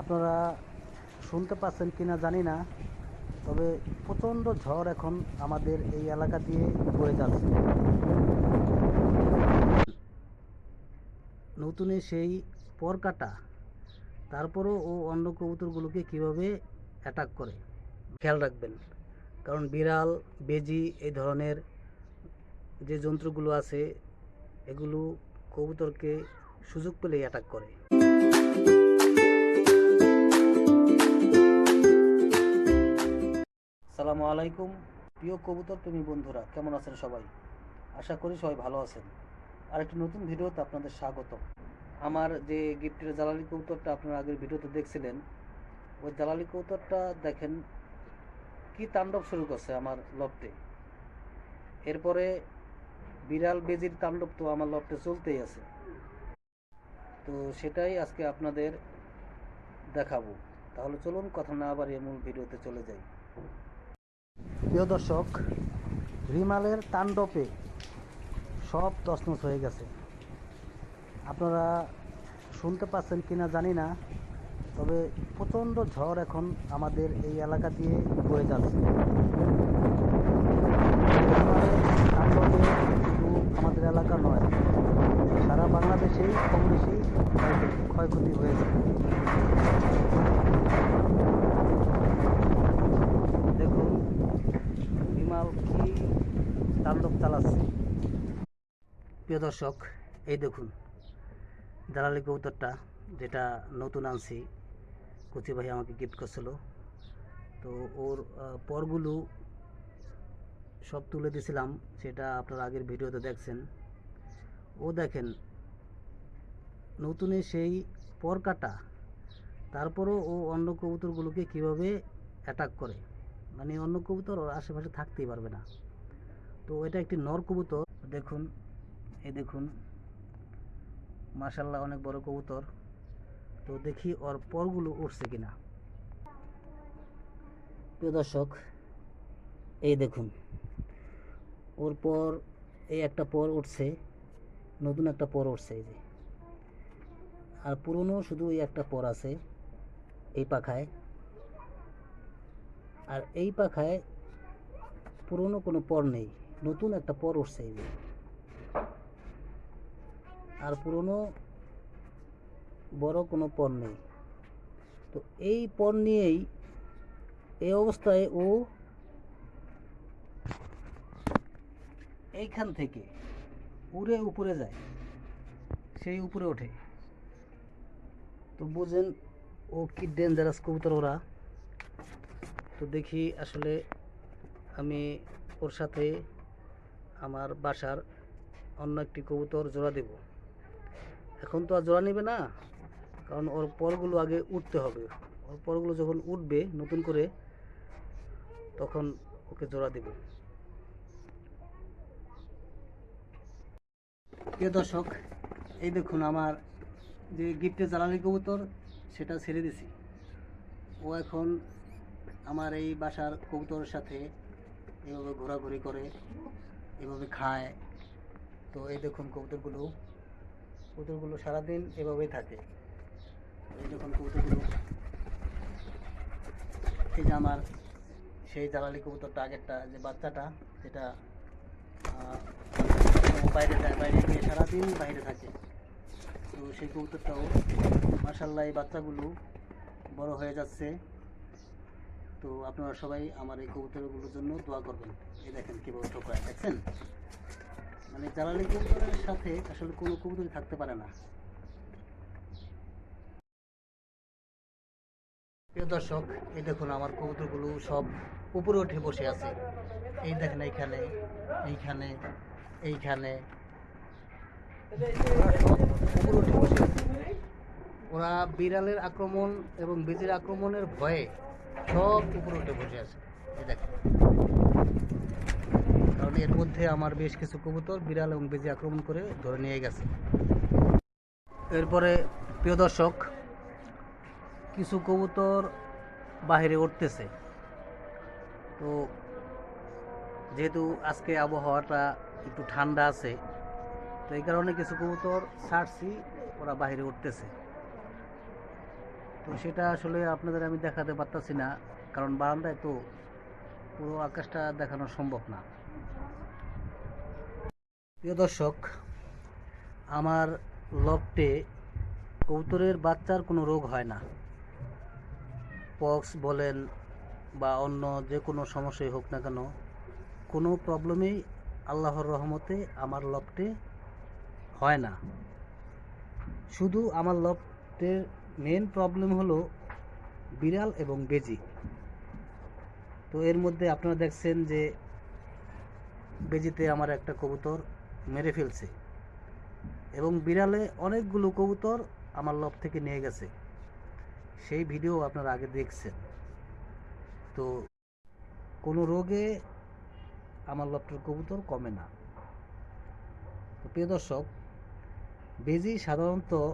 আপনারা শুনতে পাচ্ছেন কিনা জানি না, তবে প্রচণ্ড ঝড় এখন আমাদের এই এলাকা দিয়ে বয়ে যাচ্ছে। নতুনে সেই পর কাটা, তারপরও ও অন্য কবুতরগুলোকে কীভাবে অ্যাটাক করে? খেয়াল রাখবেন, কারণ বিড়াল, বেজি এই ধরনের যে যন্ত্রগুলো আছে, এগুলো কবুতরকে সুযোগ পেলেই অ্যাটাক করে। সালামু আলাইকুম। প্রিয় কবুতর প্রেমী বন্ধুরা, কেমন আছেন সবাই? আশা করি সবাই ভালো আছেন। আর একটি নতুন ভিডিওতে আপনাদের স্বাগত আমার যে গিফটের জ্বালালি কবুতরটা আপনারা আগের ভিডিওতে দেখছিলেন, ওই জ্বালালি কবুতরটা দেখেন কি তাণ্ডব শুরু করছে আমার লফটে। এরপরে বিড়াল বেজির তাণ্ডব তো আমার লফটে চলতেই আছে। তো সেটাই আজকে আপনাদের দেখাবো। তাহলে চলুন, কথা না আবার মূল ভিডিওতে চলে যাই। প্রিয় দর্শক, রিমালের তাণ্ডবে সব তছনছ হয়ে গেছে। আপনারা শুনতে পাচ্ছেন কিনা জানি না, তবে প্রচণ্ড ঝড় এখন আমাদের এই এলাকা দিয়ে বয়ে যাচ্ছে। তাণ্ডবে শুধু আমাদের এলাকা নয়, সারা বাংলাদেশেই ক্ষয়ক্ষতি- ক্ষয়ক্ষতি হয়েছে দেখুন বিমাল কি তাণ্ডব চালাচ্ছে প্রিয় দর্শক, এই দেখুন, দালালি কবুতরটা যেটা নতুন আনছি, কচি ভাই আমাকে গিফট করছিল। তো ওর পরগুলো সব তুলে দিয়েছিলাম সেটা আপনার আগের ভিডিওতে দেখছেন। ও দেখেন নতুনে সেই পর কাটা তারপরও ও অন্য কবুতরগুলোকে কীভাবে অ্যাটাক করে? মানে অন্য কবুতর ওর আশেপাশে থাকতেই পারবে না। তো এটা একটি নর কবুতর, দেখুন এই দেখুন মাশাল্লাহ অনেক বড় কবুতর। তো দেখি ওর পরগুলো উঠছে কিনা। প্রিয় দর্শক, এই দেখুন, ওর পর, এই একটা পর উঠছে নতুন একটা পর উঠছে এই যে। আর পুরনো শুধু এই একটা পর আছে, এই পাখায়। আর এই পাখায় পুরনো কোনো পর নেই, নতুন একটা পর উঠছে এই যে। আর পুরনো বড় কোনো পণ নেই। তো এই পণ নিয়েই এই অবস্থায় ও এইখান থেকে উড়ে উপরে যায়, সেই উপরে ওঠে। তো বুঝেন ও কি ডেঞ্জারাস কবুতর ওরা। তো দেখি আসলে আমি ওর সাথে আমার বাসার অন্য একটি কবুতর জোড়া দেব। এখন তো আর জোড়া নেবে না, কারণ ওর পরগুলো আগে উঠতে হবে। ওর পরগুলো যখন উঠবে নতুন করে, তখন ওকে জোড়া দেব। প্রিয় দর্শক, এই দেখুন আমার যে গিফটে জ্বালানি কবুতর, সেটা ছেড়ে দিছি। ও এখন আমার এই বাসার কবুতরের সাথে এভাবে ঘোরাঘুরি করে, এভাবে খায়। তো এই দেখুন কবুতরগুলো। কবুতরগুলো সারাদিন এভাবেই থাকে। এই দেখুন কবুতরগুলো এই যে আমার সেই জ্বালালি কবুতরটা, আগেরটা যে বাচ্চাটা ও বাইরে যায় বাইরে গিয়ে সারাদিন বাইরে থাকে। তো সেই কবুতরটাও মার্শাল্লাহ এই বাচ্চাগুলো বড় হয়ে যাচ্ছে। তো আপনারা সবাই আমার এই কবুতরগুলোর জন্য দোয়া করবেন। এই দেখেন কীভাবে ঠোকায় দেখছেন? মানে জ্বালানি কবুতরের সাথে আসলে কোনো কবুতরই থাকতে পারে না। প্রিয় দর্শক, এই দেখুন আমার কবুতরগুলো সব উপরে উঠে বসে আছে। এই দেখেন এইখানে এইখানে এইখানে। উপরে উঠে বসে আছে। ওরা বিড়ালের আক্রমণ এবং বেজির আক্রমণের ভয়ে সব উপরে উঠে বসে আছে। এই দেখেন। এর মধ্যে আমার বেশ কিছু কবুতর, বিড়াল এবং বেজি আক্রমণ করে ধরে নিয়ে গেছে। এরপরে, প্রিয় দর্শক, কিছু কবুতর বাইরে উঠতেছে। তো, যেহেতু আজকে আবহাওয়াটা একটু ঠান্ডা আছে, তো এই কারণে কিছু কবুতর ছাড়ছি, ওরা বাইরে উঠতেছে। তো সেটা আসলে আপনাদের আমি দেখাতে পারতাছি না, কারণ বারান্দায় তো পুরো আকাশটা দেখানো সম্ভব না। প্রিয় দর্শক, আমার লফটে কবুতরের বাচ্চার কোনো রোগ হয় না। পক্স বলেন বা অন্য যে কোনো সমস্যাই হোক না কেন, কোনো প্রবলেমেই আল্লাহর রহমতে আমার লফটে হয় না। শুধু আমার লফটের মেন প্রবলেম হলো বিড়াল এবং বেজি। তো এর মধ্যে আপনারা দেখছেন যে বেজিতে আমার একটা কবুতর মেরে ফেলছে। এবং বিড়ালে অনেকগুলো কবুতর আমার লফট থেকে নিয়ে গেছে। সেই ভিডিও আপনারা আগে দেখছেন। তো কোনো রোগে আমার লফটের কবুতর কমে না। তো প্রিয় দর্শক, বেজি সাধারণত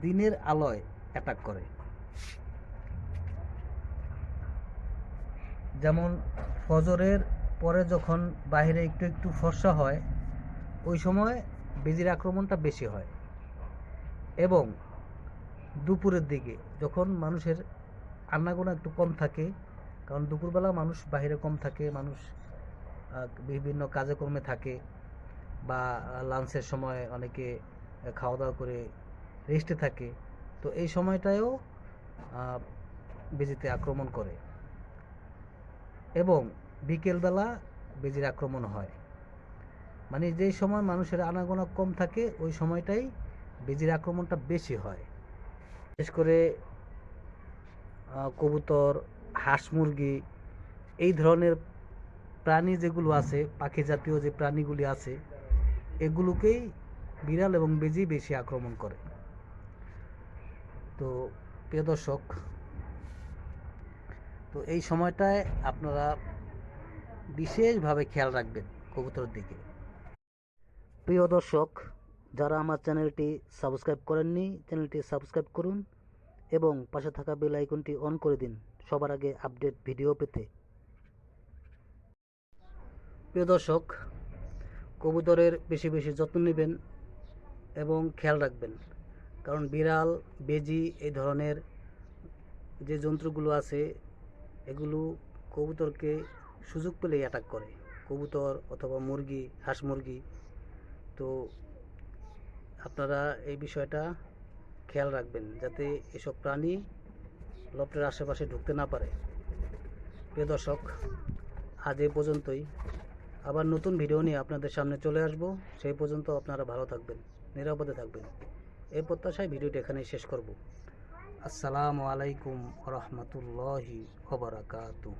দিনের আলোয় অ্যাটাক করে। যেমন ফজরের পরে যখন বাইরে একটু একটু ফর্সা হয়, ওই সময় বেজির আক্রমণটা বেশি হয়। এবং দুপুরের দিকে যখন মানুষের আন্নাগোনা একটু কম থাকে, কারণ দুপুরবেলা মানুষ বাইরে কম থাকে, মানুষ বিভিন্ন কাজে কর্মে থাকে বা লাঞ্চের সময় অনেকে খাওয়া দাওয়া করে রেস্টে থাকে, তো এই সময়টায়ও বেজিতে আক্রমণ করে। এবং বিকেলবেলা বেজির আক্রমণ হয়। মানে যেই সময় মানুষের আনাগোনা কম থাকে, ওই সময়টাই বেজির আক্রমণটা বেশি হয়। বিশেষ করে কবুতর, হাঁস মুরগি, এই ধরনের প্রাণী যেগুলো আছে, পাখি জাতীয় যে প্রাণীগুলি আছে, এগুলোকেই বিড়াল এবং বেজি বেশি আক্রমণ করে। তো, প্রিয় দর্শক, তো এই সময়টায় আপনারা বিশেষভাবে খেয়াল রাখবেন কবুতরের দিকে। প্রিয় দর্শক, যারা আমার চ্যানেলটি সাবস্ক্রাইব করেননি, চ্যানেলটি সাবস্ক্রাইব করুন এবং পাশে থাকা বেল আইকনটি অন করে দিন সবার আগে আপডেট ভিডিও পেতে। প্রিয় দর্শক, কবুতরের বেশি বেশি যত্ন নেবেন এবং খেয়াল রাখবেন, কারণ বিড়াল, বেজি এই ধরনের যে যন্ত্রগুলো আছে, এগুলো কবুতরকে সুযোগ পেলেই অ্যাটাক করে। কবুতর অথবা মুরগি, হাঁস মুরগি। তো আপনারা এই বিষয়টা খেয়াল রাখবেন যাতে এসব প্রাণী লফটের আশেপাশে ঢুকতে না পারে। প্রিয় দর্শক, আজ এই পর্যন্তই। আবার নতুন ভিডিও নিয়ে আপনাদের সামনে চলে আসব। সেই পর্যন্ত আপনারা ভালো থাকবেন, নিরাপদে থাকবেন। এই প্রত্যাশায় ভিডিওটি এখানেই শেষ করব। আসসালামু আলাইকুম রহমতুল্লাহি ওবরাকাতু